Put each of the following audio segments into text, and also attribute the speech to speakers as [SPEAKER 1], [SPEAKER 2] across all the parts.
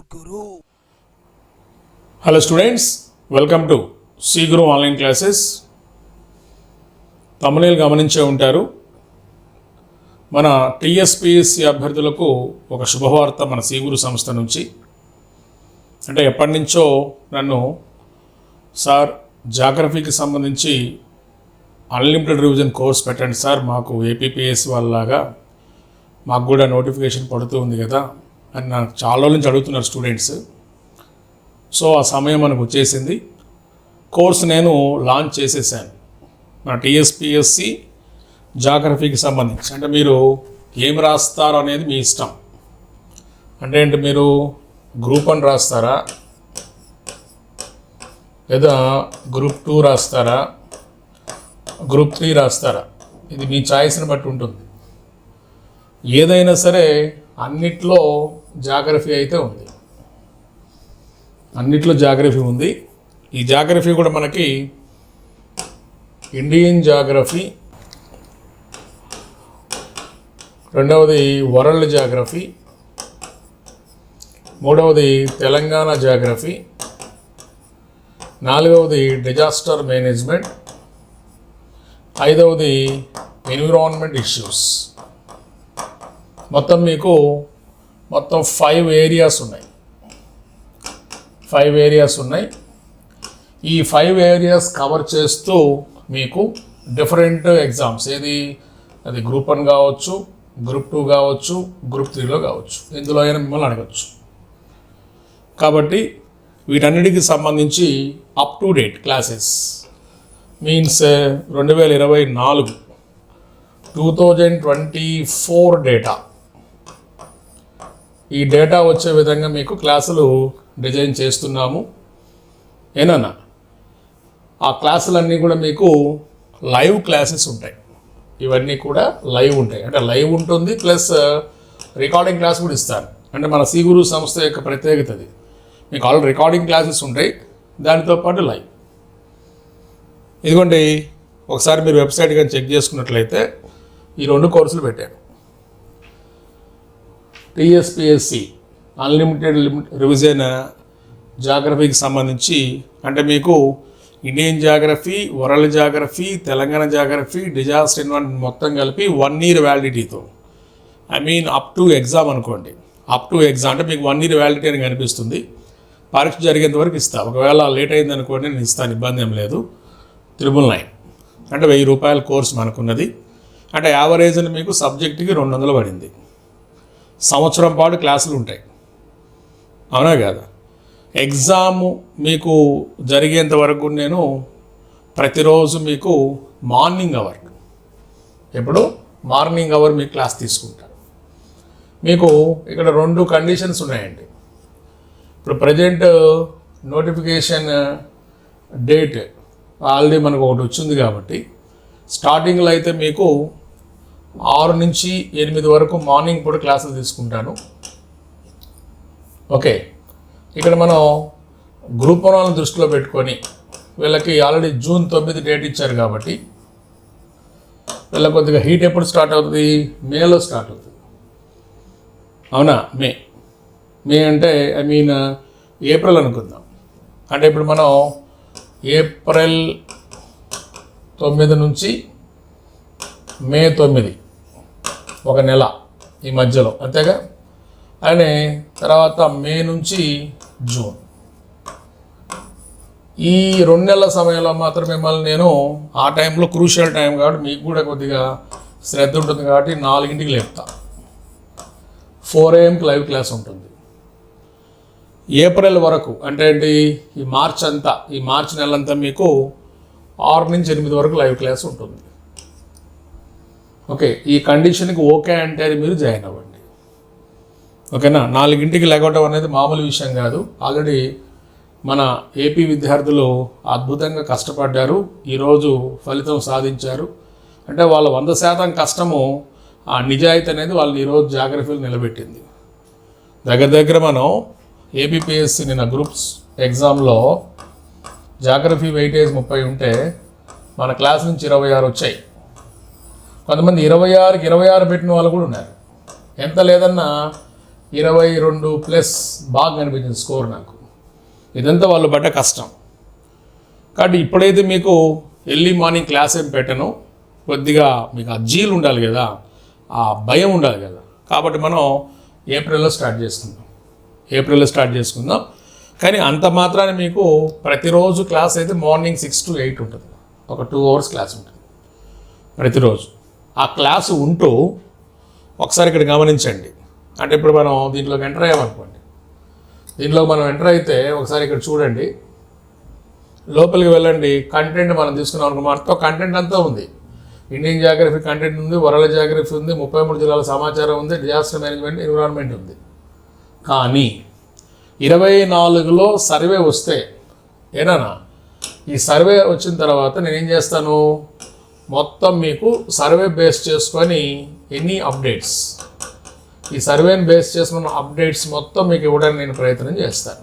[SPEAKER 1] Guru.
[SPEAKER 2] Hello students welcome to C Guru online classes తమిళ గమనించే ఉంటారు. మన టీఎస్పిఎస్సి అభ్యర్థులకు ఒక శుభవార్త మన సీగురు సంస్థ నుంచి. అంటే ఎప్పటి నుంచో నన్ను సార్ జాగ్రఫీకి సంబంధించి అన్లిమిటెడ్ రివిజన్ కోర్స్ పెట్టండి సార్. మాకు ఏపీపీఎస్ వాళ్ళలాగా మాకు కూడా నోటిఫికేషన్ పడుతూ ఉంది కదా. అని నాకు చాలా రోజుల నుంచి అడుగుతున్నారు స్టూడెంట్స్. సో ఆ సమయం మనకు వచ్చేసింది. కోర్స్ నేను లాంచ్ చేసేసాను. నా టీఎస్పిఎస్సి జాగ్రఫీకి సంబంధించి. అంటే మీరు ఏం రాస్తారు అనేది మీ ఇష్టం. అంటే ఏంటి మీరు గ్రూప్ వన్ రాస్తారా? లేదా గ్రూప్ టూ రాస్తారా? గ్రూప్ త్రీ రాస్తారా? ఇది మీ ఛాయిస్ని బట్టి ఉంటుంది. ఏదైనా సరే అన్నిట్లో జాగ్రఫీ అయితే ఉంది. అన్నిట్లో జాగ్రఫీ ఉంది. ఈ జాగ్రఫీ కూడా మనకి ఇండియన్ జాగ్రఫీ రెండవది వరల్డ్ జాగ్రఫీ మూడవది తెలంగాణ జాగ్రఫీ నాలుగవది డిజాస్టర్ మేనేజ్మెంట్ ఐదవది ఎన్విరాన్మెంట్ ఇష్యూస్. మొత్తం మీకు మొత్తం ఫైవ్ ఏరియాస్ ఉన్నాయి. ఫైవ్ ఏరియాస్ ఉన్నాయి. ఈ ఫైవ్ ఏరియాస్ కవర్ చేస్తూ మీకు డిఫరెంట్ ఎగ్జామ్స్ ఏది? అది గ్రూప్ వన్ కావచ్చు గ్రూప్ టూ కావచ్చు గ్రూప్ త్రీలో కావచ్చు. ఇందులో అయినా మిమ్మల్ని అడగచ్చు. కాబట్టి వీటన్నిటికి సంబంధించి up to date classes means రెండు వేల ఇరవై నాలుగు two thousand twenty four data ఈ డేటా వచ్చే విధంగా మీకు క్లాసులు డిజైన్ చేస్తున్నాము. ఏనన్నా? ఆ క్లాసులన్నీ కూడా మీకు లైవ్ క్లాసెస్ ఉంటాయి. ఇవన్నీ కూడా లైవ్ ఉంటాయి. అంటే లైవ్ ఉంటుంది ప్లస్ రికార్డింగ్ క్లాస్ కూడా ఇస్తారు. అంటే మన సి గురు సంస్థ యొక్క ప్రత్యేకత అది. మీకు ఆల్రెడీ రికార్డింగ్ క్లాసెస్ ఉంటాయి దానితో పాటు లైవ్. ఇదిగోండి ఒకసారి మీరు వెబ్సైట్ కానీ చెక్ చేసుకున్నట్లయితే ఈ రెండు కోర్సులు పెట్టాను టీఎస్పిఎస్సి అన్లిమిటెడ్ లిమిట్ రివిజన్ జాగ్రఫీకి సంబంధించి అంటే మీకు Indian geography world geography Telangana geography disaster environment మొత్తం కలిపి one year వ్యాలిడిటీతో. I mean up to exam అనుకోండి. అప్ టు ఎగ్జామ్ అంటే మీకు వన్ ఇయర్ వ్యాలిడిటీ అని కనిపిస్తుంది. పరీక్ష జరిగేంత వరకు ఇస్తా. ఒకవేళ లేట్ అయింది అనుకోండి నేను ఇస్తాను ఇబ్బంది ఏం లేదు. Triple nine. అంటే వెయ్యి రూపాయల కోర్స్ మనకున్నది. అంటే యావరేజ్ని మీకు సబ్జెక్ట్కి రెండు వందలు పడింది. సంవత్సరం పాటు క్లాసులు ఉంటాయి. అవునా కాదా? ఎగ్జామ్ మీకు జరిగేంత వరకు నేను ప్రతిరోజు మీకు మార్నింగ్ అవర్. ఎప్పుడు? మార్నింగ్ అవర్ మీకు క్లాస్ తీసుకుంటాను మీకు ఇక్కడ రెండు కండిషన్స్ ఉన్నాయండి. ఇప్పుడు ప్రజెంట్ నోటిఫికేషన్ డేట్ ఆల్రెడీ మనకు ఒకటి వచ్చింది కాబట్టి స్టార్టింగ్లో అయితే మీకు ఆరు నుంచి ఎనిమిది వరకు మార్నింగ్ పూట క్లాసులు తీసుకుంటాను. ఓకే. ఇక్కడ మనం గ్రూప్ వనాలను దృష్టిలో పెట్టుకొని వీళ్ళకి ఆల్రెడీ జూన్ తొమ్మిది డేట్ ఇచ్చారు కాబట్టి వీళ్ళకి కొద్దిగా హీట్ ఎప్పుడు స్టార్ట్ అవుతుంది? మేలో స్టార్ట్ అవుతుంది. అవునా? మే. మే అంటే ఐ మీన్ ఏప్రిల్ అనుకుందాం. అంటే ఇప్పుడు మనం ఏప్రిల్ తొమ్మిది నుంచి మే తొమ్మిది ఒక నెల ఈ మధ్యలో అంతేగా? అని తర్వాత మే నుంచి జూన్. ఈ రెండు నెలల సమయంలో మాత్రం మిమ్మల్ని నేను ఆ టైంలో క్రూషియల్ టైం కాబట్టి మీకు కూడా కొద్దిగా శ్రద్ధ ఉంటుంది కాబట్టి నాలుగింటికి లేపుతా. ఫోర్ ఏఎంకి లైవ్ క్లాస్ ఉంటుంది. ఏప్రిల్ వరకు అంటే ఏంటి? ఈ మార్చ్ అంతా ఈ మార్చ్ నెలంతా మీకు ఆరు నుంచి ఎనిమిది వరకు లైవ్ క్లాస్ ఉంటుంది. ఓకే ఈ కండిషన్కి ఓకే అంటే అది మీరు జాయిన్ అవ్వండి. ఓకేనా? నాలుగింటికి లేకపోవడం అనేది మామూలు విషయం కాదు. ఆల్రెడీ మన ఏపీ విద్యార్థులు అద్భుతంగా కష్టపడ్డారు. ఈరోజు ఫలితం సాధించారు. అంటే వాళ్ళ వంద శాతం కష్టము ఆ నిజాయితీ అనేది వాళ్ళని ఈరోజు జాగ్రఫీలు నిలబెట్టింది. దగ్గర దగ్గర మనం ఏబిపిఎస్సి నిన్న గ్రూప్స్ ఎగ్జామ్లో జాగ్రఫీ వెయిటేజ్ ముప్పై ఉంటే మన క్లాస్ నుంచి ఇరవై ఆరు వచ్చాయి. కొంతమంది ఇరవై ఆరుకి ఇరవై ఆరు పెట్టిన వాళ్ళు కూడా ఉన్నారు. ఎంత లేదన్నా ఇరవై రెండు ప్లస్ బాగా కనిపించింది స్కోర్ నాకు. ఇదంతా వాళ్ళు పడ్డ కష్టం. కాబట్టి ఇప్పుడైతే మీకు ఎర్లీ మార్నింగ్ క్లాస్ ఏం పెట్టను. కొద్దిగా మీకు ఆ జీలు ఉండాలి కదా ఆ భయం ఉండాలి కదా. కాబట్టి మనం ఏప్రిల్లో స్టార్ట్ చేసుకుందాం. ఏప్రిల్లో స్టార్ట్ చేసుకుందాం. కానీ అంత మాత్రాన్ని మీకు ప్రతిరోజు క్లాస్ అయితే మార్నింగ్ సిక్స్ టు ఎయిట్ ఉంటుంది. ఒక టూ అవర్స్ క్లాస్ ఉంటుంది. ప్రతిరోజు. ఆ క్లాసు ఉంటూ ఒకసారి ఇక్కడ గమనించండి. అంటే ఇప్పుడు మనం దీంట్లోకి ఎంటర్ అయ్యామనుకోండి దీంట్లో మనం ఎంటర్ అయితే ఒకసారి ఇక్కడ చూడండి. లోపలికి వెళ్ళండి. కంటెంట్ మనం తీసుకున్నాం అనుకో మొత్తం కంటెంట్ అంతా ఉంది. ఇండియన్ జాగ్రఫీ కంటెంట్ ఉంది వరల్డ్ జాగ్రఫీ ఉంది ముప్పై మూడు జిల్లాల సమాచారం ఉంది డిజాస్టర్ మేనేజ్మెంట్ ఎన్విరాన్మెంట్ ఉంది. కానీ ఇరవై నాలుగులో సర్వే వస్తే ఏనా ఈ సర్వే వచ్చిన తర్వాత నేనేం చేస్తాను? మొత్తం మీకు సర్వే బేస్ చేసుకొని ఎన్ని అప్డేట్స్ ఈ సర్వేని బేస్ చేసుకున్న అప్డేట్స్ మొత్తం మీకు ఇవ్వడానికి నేను ప్రయత్నం చేస్తాను.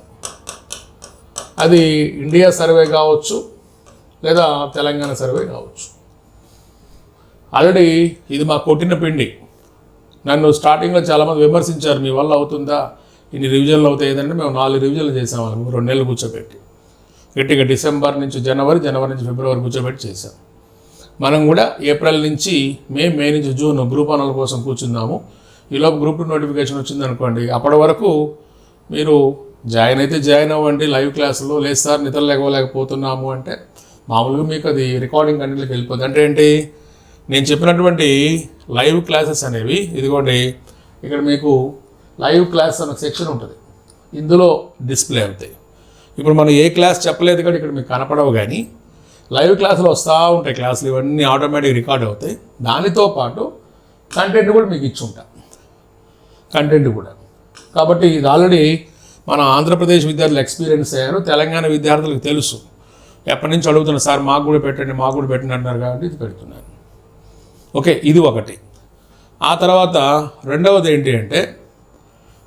[SPEAKER 2] అది ఇండియా సర్వే కావచ్చు లేదా తెలంగాణ సర్వే కావచ్చు. ఆల్రెడీ ఇది మా కొట్టిన పిండి. నన్ను స్టార్టింగ్లో చాలామంది విమర్శించారు మీ వల్ల అవుతుందా? ఇన్ని రివిజన్లు అవుతాయి ఏదంటే మేము నాలుగు రివిజన్లు చేసాం వాళ్ళకి రెండు నెలలు కూర్చోబెట్టి. గట్టిగా డిసెంబర్ నుంచి జనవరి జనవరి నుంచి ఫిబ్రవరి కూర్చోబెట్టి చేశాం. మనం కూడా ఏప్రిల్ నుంచి మే మే నుంచి జూన్ గ్రూప్ వన్ల కోసం కూర్చుందాము ఈలోపు గ్రూప్ టూ నోటిఫికేషన్ వచ్చింది అనుకోండి. అప్పటి వరకు మీరు జాయిన్ అయితే జాయిన్ అవ్వండి లైవ్ క్లాసులో లేదు సార్ నిద్ర లేకపోలేకపోతున్నాము అంటే మామూలుగా మీకు అది రికార్డింగ్ కంటెంట్లోకి వెళ్ళిపోతుంది అంటే ఏంటి? నేను చెప్పినటువంటి లైవ్ క్లాసెస్ అనేవి ఇదిగోండి ఇక్కడ మీకు లైవ్ క్లాస్ అనే సెక్షన్ ఉంటుంది. ఇందులో డిస్ప్లే అవుతాయి ఇప్పుడు మనం ఏ క్లాస్ చెప్పలేదు కానీ ఇక్కడ మీకు కనపడవు కానీ లైవ్ క్లాసులు వస్తూ ఉంటాయి క్లాసులు ఇవన్నీ ఆటోమేటిక్ రికార్డ్ అవుతాయి. దానితో పాటు కంటెంట్ కూడా మీకు ఇచ్చి కంటెంట్ కూడా. కాబట్టి ఇది ఆల్రెడీ మన ఆంధ్రప్రదేశ్ విద్యార్థులు ఎక్స్పీరియన్స్ అయ్యారు. తెలంగాణ విద్యార్థులకు తెలుసు. ఎప్పటి నుంచి అడుగుతున్నారు సార్ మాకు కూడా పెట్టండి మాకు కూడా పెట్టండి అంటున్నారు కాబట్టి ఇది పెడుతున్నాను ఓకే ఇది ఒకటి. ఆ తర్వాత రెండవది ఏంటి అంటే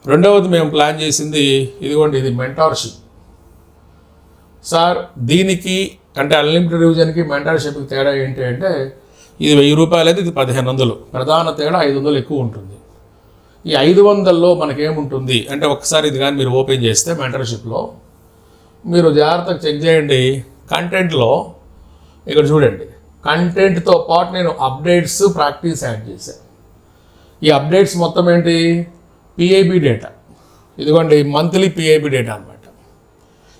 [SPEAKER 2] రెండవది మేము ప్లాన్ చేసింది ఇదిగోండి ఇది మెంటార్షిప్ సార్ దీనికి అంటే అన్లిమిటెడ్ రివిజన్కి మెంటార్షిప్కి తేడా ఏంటి అంటే ఇది వెయ్యి రూపాయలు అయితే ఇది పదిహేను వందలు. ప్రధాన తేడా ఐదు వందలు ఎక్కువ ఉంటుంది. ఈ ఐదు వందల్లో మనకేముంటుంది? అంటే ఒకసారి ఇది కానీ మీరు ఓపెన్ చేస్తే మెంటర్షిప్లో మీరు జాగ్రత్తగా చెక్ చేయండి. కంటెంట్లో ఇక్కడ చూడండి. కంటెంట్తో పాటు నేను అప్డేట్స్ ప్రాక్టీస్ యాడ్ చేశాను ఈ అప్డేట్స్ మొత్తం ఏంటి? పిఐబి డేటా ఇదిగోండి మంత్లీ పిఐబి డేటా అనమాట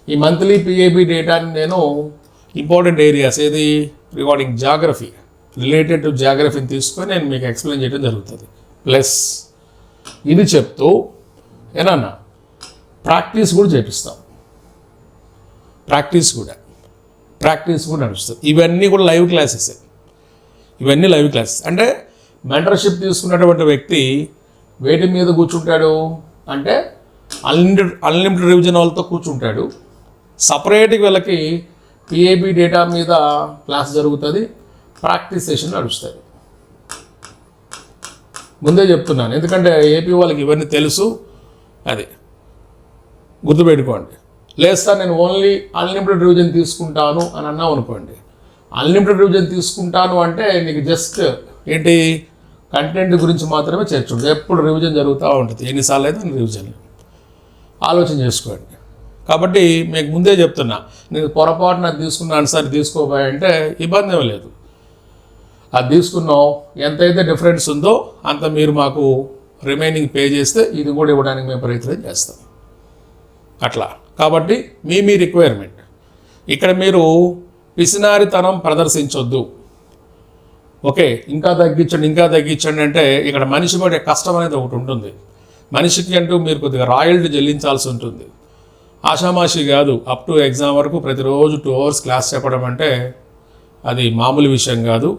[SPEAKER 2] ఈ మంత్లీ పిఐబి డేటాని నేను ఇంపార్టెంట్ ఏరియాస్ ఏది? రిగార్డింగ్ జాగ్రఫీ రిలేటెడ్ టు జాగ్రఫీని తీసుకొని నేను మీకు ఎక్స్ప్లెయిన్ చేయడం జరుగుతుంది. ప్లస్ ఇది చెప్తూ ఏనా ప్రాక్టీస్ కూడా చేపిస్తాం. ప్రాక్టీస్ కూడా. ప్రాక్టీస్ కూడా నడుస్తుంది. ఇవన్నీ కూడా లైవ్ క్లాసెస్ ఇవన్నీ లైవ్ క్లాసెస్ అంటే మెంటర్షిప్ తీసుకున్నటువంటి వ్యక్తి వేటి మీద కూర్చుంటాడు? అంటే అన్లిమిటెడ్ అన్లిమిటెడ్ రివిజన్ వాళ్ళతో కూర్చుంటాడు. సపరేట్గా వీళ్ళకి పిఏబి డేటా మీద క్లాస్ జరుగుతుంది ప్రాక్టీస్ సెషన్ నడుస్తుంది. ముందే చెప్తున్నాను ఎందుకంటే ఏపీ వాళ్ళకి ఇవన్నీ తెలుసు. అది గుర్తుపెట్టుకోండి. లేదు సార్ నేను ఓన్లీ అన్లిమిటెడ్ రివిజన్ తీసుకుంటాను అని అన్నాం అనుకోండి. అన్లిమిటెడ్ రివిజన్ తీసుకుంటాను అంటే నీకు జస్ట్ ఏంటి? కంటెంట్ గురించి మాత్రమే చర్చ ఎప్పుడు రివిజన్ జరుగుతూ ఉంటుంది. ఎన్నిసార్లు అయితే రివిజన్ ఆలోచన చేసుకోండి. కాబట్టి మీకు ముందే చెప్తున్నా నేను పొరపాటున తీసుకున్నాను సార్ తీసుకోబోయా అంటే ఇబ్బంది ఏమీ లేదు. అది తీసుకున్నాం ఎంతైతే డిఫరెన్స్ ఉందో అంత మీరు మాకు రిమైనింగ్ పే చేస్తే ఇది కూడా ఇవ్వడానికి మేము ప్రయత్నం చేస్తాం. అట్లా. కాబట్టి మీ మీ రిక్వైర్మెంట్ ఇక్కడ మీరు పిసినారితనం ప్రదర్శించొద్దు. ఓకే ఇంకా తగ్గించండి ఇంకా తగ్గించండి అంటే ఇక్కడ మనిషి పడే కష్టం అనేది ఒకటి ఉంటుంది. మనిషికి అంటూ మీరు కొద్దిగా రాయల్టీ చెల్లించాల్సి ఉంటుంది. ఆషామాషి కాదు అప్ టు ఎగ్జామ్ వరకు ప్రతిరోజు టూ అవర్స్ క్లాస్ చెప్పడం అంటే అది మామూలు విషయం కాదు.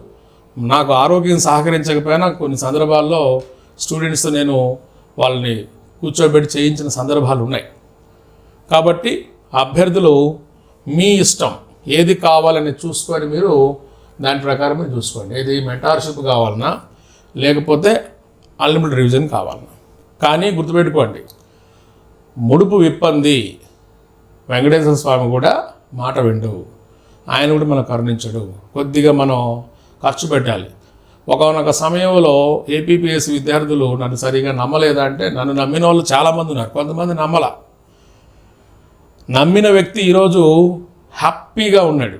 [SPEAKER 2] నాకు ఆరోగ్యం సహకరించకపోయినా కొన్ని సందర్భాల్లో స్టూడెంట్స్తో నేను వాళ్ళని కూర్చోబెట్టి చేయించిన సందర్భాలు ఉన్నాయి. కాబట్టి అభ్యర్థులు మీ ఇష్టం ఏది కావాలని చూసుకొని మీరు దాని ప్రకారం మీరు చూసుకోండి. ఏది మెంటార్షిప్ కావాలన్నా లేకపోతే అన్లిమిటెడ్ రివిజన్ కావాలన్నా. కానీ గుర్తుపెట్టుకోండి ముడుపు విప్పంది వెంకటేశ్వర స్వామి కూడా మాట విండు. ఆయన కూడా మనం కరుణించడు. కొద్దిగా మనం ఖర్చు పెట్టాలి. ఒకనొక సమయంలో ఏపీపీఎస్ విద్యార్థులు నన్ను సరిగా నమ్మలేదా అంటే నన్ను నమ్మిన వాళ్ళు చాలామంది ఉన్నారు. కొంతమంది నమ్మల. నమ్మిన వ్యక్తి ఈరోజు హ్యాపీగా ఉన్నాడు.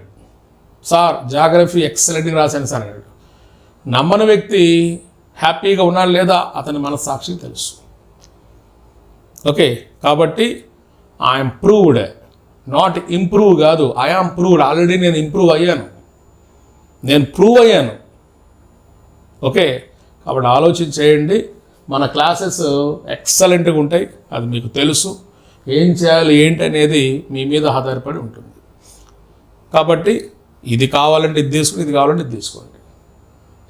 [SPEAKER 2] సార్ జాగ్రఫీ ఎక్సలెంట్గా రాశాను సార్ అన్నాడు. నమ్మని వ్యక్తి హ్యాపీగా ఉన్నాడు లేదా అతని మనస్సాక్షికి తెలుసు. ఓకే? కాబట్టి ఐఎమ్ ప్రూవ్డ్ నాట్ ఇంప్రూవ్ కాదు. ఐఆమ్ ప్రూవ్డ్ ఆల్రెడీ నేను ఇంప్రూవ్ అయ్యాను. నేను ప్రూవ్ అయ్యాను. ఓకే కాబట్టి ఆలోచించేయండి మన క్లాసెస్ ఎక్సలెంట్గా ఉంటాయి. అది మీకు తెలుసు. ఏం చేయాలి ఏంటి అనేది మీ మీద ఆధారపడి ఉంటుంది. కాబట్టి ఇది కావాలంటే ఇది తీసుకోండి ఇది కావాలంటే ఇది తీసుకోండి.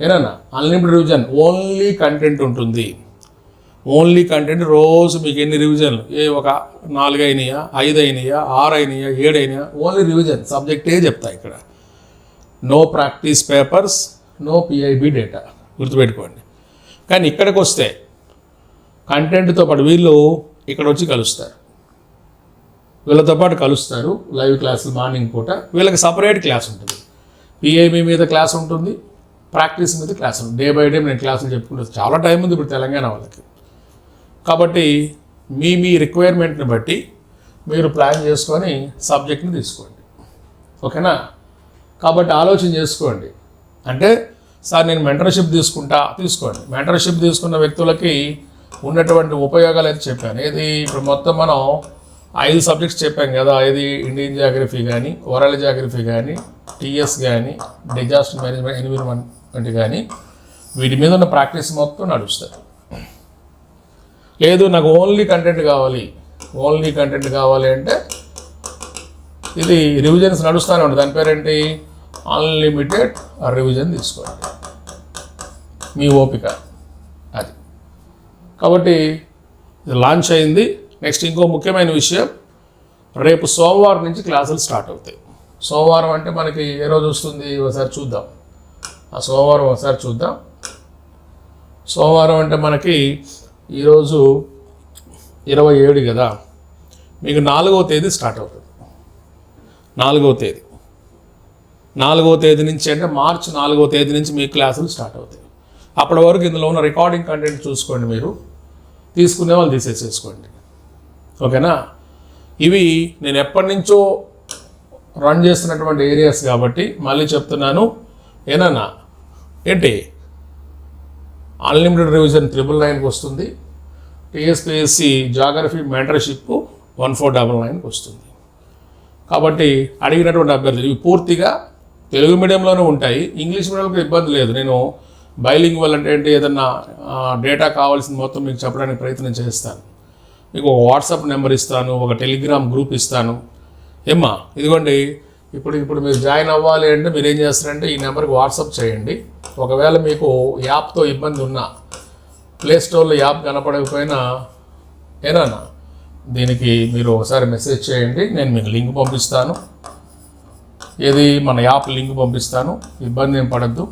[SPEAKER 2] ఏనా? అన్లిమిటెడ్ రివిజన్ ఓన్లీ కంటెంట్ ఉంటుంది. ఓన్లీ కంటెంట్ రోజు మీకు ఎన్ని రివిజన్లు ఏ ఒక నాలుగు అయినాయా ఐదు అయినాయా ఆరు అయినాయా ఏడు అయినాయా ఓన్లీ రివిజన్ సబ్జెక్టే చెప్తా ఇక్కడ no practice papers no PIB data గుర్తుపెట్టుకోండి. కానీ ఇక్కడికి వస్తే కంటెంట్తో పాటు వీళ్ళు ఇక్కడ వచ్చి కలుస్తారు. వీళ్ళతో పాటు కలుస్తారు లైవ్ క్లాసులు మార్నింగ్ పూట. వీళ్ళకి సపరేట్ క్లాస్ ఉంటుంది. పిఐబి మీద క్లాస్ ఉంటుంది ప్రాక్టీస్ మీద క్లాస్ ఉంటుంది. డే బై డే నేను క్లాసులు చెప్పుకుంటే చాలా టైం ఉంది ఇప్పుడు తెలంగాణ వాళ్ళకి. కాబట్టి మీ మీ రిక్వైర్మెంట్ని బట్టి మీరు ప్లాన్ చేసుకొని సబ్జెక్ట్ని తీసుకోండి. ఓకేనా? కాబట్టి ఆలోచన చేసుకోండి. అంటే సార్ నేను మెంటర్షిప్ తీసుకుంటా తీసుకోండి. మెంటర్షిప్ తీసుకున్న వ్యక్తులకి ఉన్నటువంటి ఉపయోగాలు అయితే చెప్పాను? ఇది ఇప్పుడు మొత్తం మనం ఐదు సబ్జెక్ట్స్ చెప్పాం కదా. ఇది ఇండియన్ జాగ్రఫీ కానీ ఓరల్ జాగ్రఫీ కానీ టీఎస్ కానీ డిజాస్టర్ మేనేజ్మెంట్ ఎన్విరాన్మెంట్ కానీ వీటి మీద ఉన్న ప్రాక్టీస్ మొత్తం నడుస్తుంది లేదు నాకు ఓన్లీ కంటెంట్ కావాలి. ఓన్లీ కంటెంట్ కావాలి అంటే ఇది రివిజన్స్ నడుస్తూనే ఉంటుంది. దాని పేరేంటి? అన్లిమిటెడ్ రివిజన్ తీసుకోండి. మీ ఓపిక. అది. కాబట్టి ఇది లాంచ్ అయింది. నెక్స్ట్ ఇంకో ముఖ్యమైన విషయం రేపు సోమవారం నుంచి క్లాసులు స్టార్ట్ అవుతాయి. సోమవారం అంటే మనకి ఏ రోజు వస్తుంది? ఒకసారి చూద్దాం. ఆ సోమవారం ఒకసారి చూద్దాం. సోమవారం అంటే మనకి ఈరోజు ఇరవై ఏడు కదా మీకు నాలుగవ తేదీ స్టార్ట్ అవుతుంది. నాలుగవ తేదీ. నాలుగవ తేదీ నుంచి అంటే మార్చి నాలుగవ తేదీ నుంచి మీ క్లాసులు స్టార్ట్ అవుతాయి. అప్పటి వరకు ఇందులో ఉన్న రికార్డింగ్ కంటెంట్ చూసుకోండి మీరు. తీసుకునే వాళ్ళు తీసేసేసుకోండి. ఓకేనా? ఇవి నేను ఎప్పటి నుంచో రన్ చేస్తున్నటువంటి ఏరియాస్ కాబట్టి మళ్ళీ చెప్తున్నాను. ఏనన్నా ఏంటి? అన్లిమిటెడ్ రివిజన్ త్రిబుల్ నైన్కి వస్తుంది. TSPSC geography mentorship one four double నైన్కి వస్తుంది. కాబట్టి అడిగినటువంటి అభ్యర్థులు ఇవి పూర్తిగా తెలుగు మీడియంలోనే ఉంటాయి. ఇంగ్లీష్ మీడియంకి ఇబ్బంది లేదు. నేను బైలింగ్ వల్ల అంటే ఏంటి? ఏదన్నా డేటా కావాల్సింది మొత్తం మీకు చెప్పడానికి ప్రయత్నం చేస్తాను. మీకు ఒక వాట్సాప్ నెంబర్ ఇస్తాను ఒక టెలిగ్రామ్ గ్రూప్ ఇస్తాను. ఏమ్మా ఇదిగోండి ఇప్పుడు ఇప్పుడు మీరు జాయిన్ అవ్వాలి అంటే మీరు ఏం చేస్తారంటే ఈ నెంబర్కి వాట్సాప్ చేయండి. ఒకవేళ మీకు యాప్తో ఇబ్బంది ఉన్నా ప్లే స్టోర్లో యాప్ కనపడకపోయినా ఏనా దీనికి మీరు ఒకసారి మెసేజ్ చేయండి. నేను మీకు లింక్ పంపిస్తాను. ఏది మన యాప్ లింక్ పంపిస్తాను. ఇబ్బంది ఏం పడద్దు.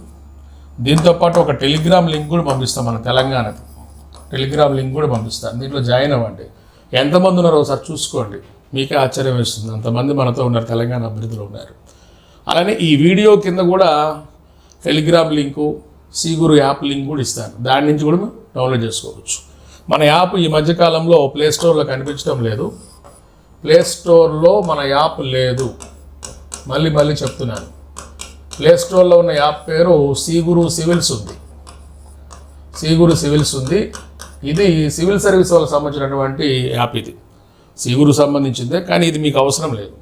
[SPEAKER 2] దీంతోపాటు ఒక టెలిగ్రామ్ లింక్ కూడా పంపిస్తాం మన తెలంగాణకి. టెలిగ్రామ్ లింక్ కూడా పంపిస్తాను. దీంట్లో జాయిన్ అవ్వండి. ఎంతమంది ఉన్నారో ఒకసారి చూసుకోండి. మీకే ఆశ్చర్యం వేస్తుంది. అంతమంది మనతో ఉన్నారు తెలంగాణ అభ్యర్థులు ఉన్నారు. అలానే ఈ వీడియో కింద కూడా Telegram link CGuru app link కూడా ఇస్తాను. దాని నుంచి కూడా మీరు డౌన్లోడ్ చేసుకోవచ్చు. మన యాప్ ఈ మధ్యకాలంలో ప్లే స్టోర్లో కనిపించడం లేదు. ప్లే స్టోర్లో మన యాప్ లేదు. మళ్ళీ మళ్ళీ చెప్తున్నాను. ప్లే స్టోర్లో ఉన్న యాప్ పేరు సీగురు సివిల్స్ ఉంది. సీగురు సివిల్స్ ఉంది. ఇది సివిల్ సర్వీస్ వాళ్ళకి సంబంధించినటువంటి యాప్ ఇది. సీగురు సంబంధించిందే కానీ ఇది మీకు అవసరం లేదు.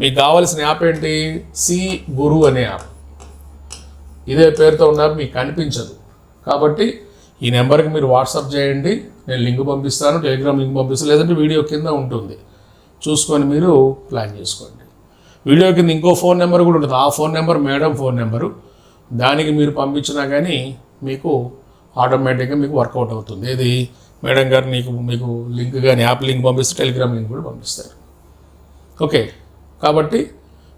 [SPEAKER 2] మీకు కావాల్సిన యాప్ ఏంటి? సి గురు అనే యాప్. ఇదే పేరుతో ఉన్న యాప్ మీకు కనిపించదు. కాబట్టి ఈ నెంబర్కి మీరు వాట్సాప్ చేయండి నేను లింక్ పంపిస్తాను టెలిగ్రామ్ లింక్ పంపిస్తాను లేదంటే వీడియో కింద ఉంటుంది. చూసుకొని మీరు ప్లాన్ చేసుకోండి. వీడియో కింద ఇంకో ఫోన్ నెంబర్ కూడా ఉంటుంది. ఆ phone number madam phone number. దానికి మీరు పంపించినా కానీ మీకు ఆటోమేటిక్గా మీకు వర్కౌట్ అవుతుంది. ఏది? మేడం గారు నీకు మీకు లింక్ కానీ యాప్ లింక్ పంపిస్తే టెలిగ్రామ్ లింక్ కూడా పంపిస్తారు. ఓకే. కాబట్టి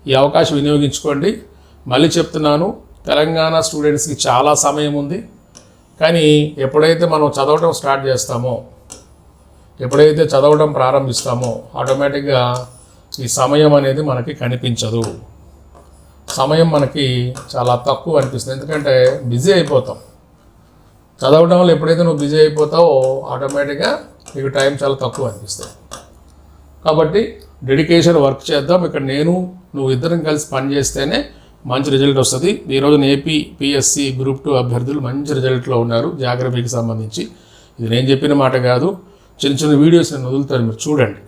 [SPEAKER 2] ఈ అవకాశం వినియోగించుకోండి. మళ్ళీ చెప్తున్నాను తెలంగాణ స్టూడెంట్స్కి చాలా సమయం ఉంది. కానీ ఎప్పుడైతే మనం చదవటం స్టార్ట్ చేస్తామో ఎప్పుడైతే చదవడం ప్రారంభిస్తామో ఆటోమేటిక్గా ఈ సమయం అనేది మనకి కనిపించదు. సమయం మనకి చాలా తక్కువ అనిపిస్తుంది. ఎందుకంటే బిజీ అయిపోతాం. చదవడం వల్ల ఎప్పుడైతే నువ్వు బిజీ అయిపోతావో ఆటోమేటిక్గా నీకు టైం చాలా తక్కువ అనిపిస్తుంది కాబట్టి డెడికేషన్ వర్క్ చేద్దాం. ఇక్కడ నేను నువ్వు ఇద్దరం కలిసి పని చేస్తేనే మంచి రిజల్ట్ వస్తుంది. ఈరోజు ఏపీ పిఎస్సి గ్రూప్ టూ అభ్యర్థులు మంచి రిజల్ట్లో ఉన్నారు. జాగ్రఫీకి సంబంధించి. ఇది నేను చెప్పిన మాట కాదు. చిన్న చిన్న వీడియోస్ నేను వదులుతాను. మీరు చూడండి.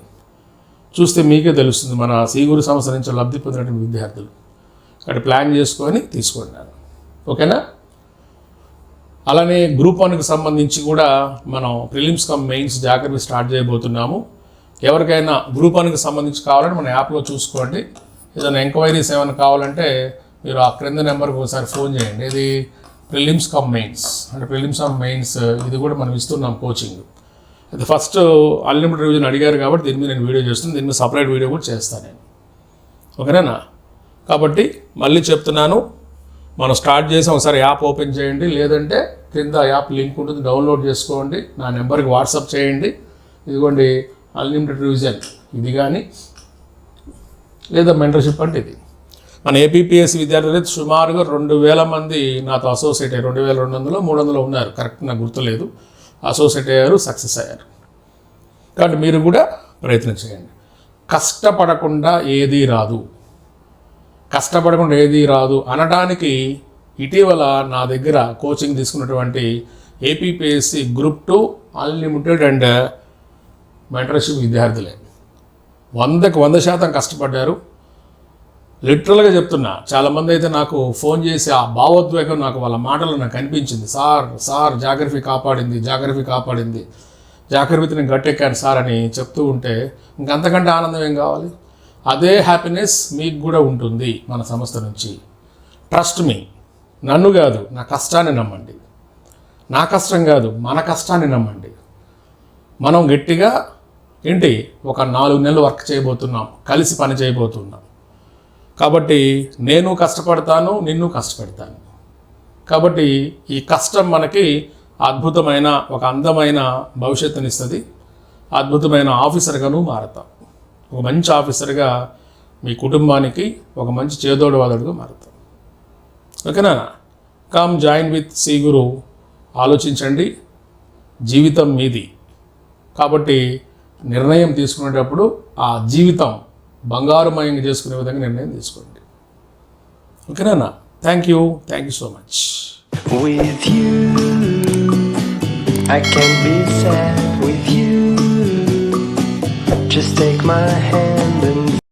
[SPEAKER 2] చూస్తే మీకే తెలుస్తుంది మన సీగూరు సంస్థ నుంచి లబ్ధి పొందినటువంటి విద్యార్థులు. అక్కడ ప్లాన్ చేసుకొని తీసుకుంటాను ఓకేనా? అలానే గ్రూప్ వన్కి సంబంధించి కూడా మనం ప్రిలిమ్స్ కమ్ మెయిన్స్ జాగ్రత్త స్టార్ట్ చేయబోతున్నాము. ఎవరికైనా గ్రూప్ వన్కి సంబంధించి కావాలంటే మన యాప్లో చూసుకోండి. ఏదైనా ఎంక్వైరీస్ ఏమైనా కావాలంటే మీరు ఆ క్రింద నెంబర్కి ఒకసారి ఫోన్ చేయండి. ఇది ప్రిలిమ్స్ కమ్ మెయిన్స్. అంటే ప్రిలిమ్స్ కమ్ మెయిన్స్ ఇది కూడా మనం ఇస్తున్నాం కోచింగ్. అది ఫస్ట్ అన్లిమిటెడ్ రివిజన్ అడిగారు కాబట్టి దీని మీద నేను వీడియో చేస్తున్నాను. దీని మీద సపరేట్ వీడియో కూడా చేస్తాను నేను. ఓకేనా? కాబట్టి మళ్ళీ చెప్తున్నాను. మనం స్టార్ట్ చేసి. ఒకసారి యాప్ ఓపెన్ చేయండి. లేదంటే కింద యాప్ లింక్ ఉంటుంది డౌన్లోడ్ చేసుకోండి. నా నెంబర్కి వాట్సాప్ చేయండి. ఇదిగోండి అన్లిమిటెడ్ రివిజన్ ఇది కానీ లేదా మెంటర్షిప్ అంటే ఇది. మన ఏపీపీఎస్ విద్యార్థులు అయితే సుమారుగా రెండు వేల మంది నాతో అసోసియేట్ అయ్యారు. రెండు వేల రెండు వందలు మూడు వందలు ఉన్నారు. కరెక్ట్ నాకు గుర్తులేదు. అసోసియేట్ అయ్యారు సక్సెస్ అయ్యారు. కాబట్టి మీరు కూడా ప్రయత్నం చేయండి. కష్టపడకుండా ఏదీ రాదు. కష్టపడకుండా ఏదీ రాదు అనడానికి ఇటీవల నా దగ్గర కోచింగ్ తీసుకున్నటువంటి APPSC group two unlimited and mentorship విద్యార్థులే. వందకు వంద శాతం కష్టపడ్డారు. లిటరల్గా చెప్తున్నా చాలామంది అయితే నాకు ఫోన్ చేసి ఆ భావోద్వేగం నాకు వాళ్ళ మాటలు నాకు కనిపించింది సార్ సార్ జాగ్రఫీ కాపాడింది జాగ్రఫీ కాపాడింది. జాగ్రఫీ నేను గట్టెక్కాను సార్ అని చెప్తూ ఉంటే ఇంకంతకంటే ఆనందం ఏం కావాలి? అదే హ్యాపీనెస్ మీకు కూడా ఉంటుంది మన సంస్థ నుంచి. ట్రస్ట్ మీ నన్ను కాదు నా కష్టాన్ని నమ్మండి. నా కష్టం కాదు మన కష్టాన్ని నమ్మండి. మనం గట్టిగా ఏంటి ఒక నాలుగు నెలలు వర్క్ చేయబోతున్నాం కలిసి పని చేయబోతున్నాం. కాబట్టి నేను కష్టపడతాను నిన్ను కష్టపెడతాను. కాబట్టి ఈ కష్టం మనకి అద్భుతమైన ఒక అందమైన భవిష్యత్తునిస్తుంది. అద్భుతమైన ఆఫీసర్గాను మారతాం. ఒక మంచి ఆఫీసర్గా మీ కుటుంబానికి ఒక మంచి చేదోడవాదడుగా మారుతాం. ఓకేనా? Come join with C Guru ఆలోచించండి. జీవితం మీది. కాబట్టి నిర్ణయం తీసుకునేటప్పుడు ఆ జీవితం బంగారుమయంగా చేసుకునే విధంగా నిర్ణయం తీసుకోండి. ఓకేనా thank you thank you so much
[SPEAKER 1] With you, I can be sad. With you. Just take my hand and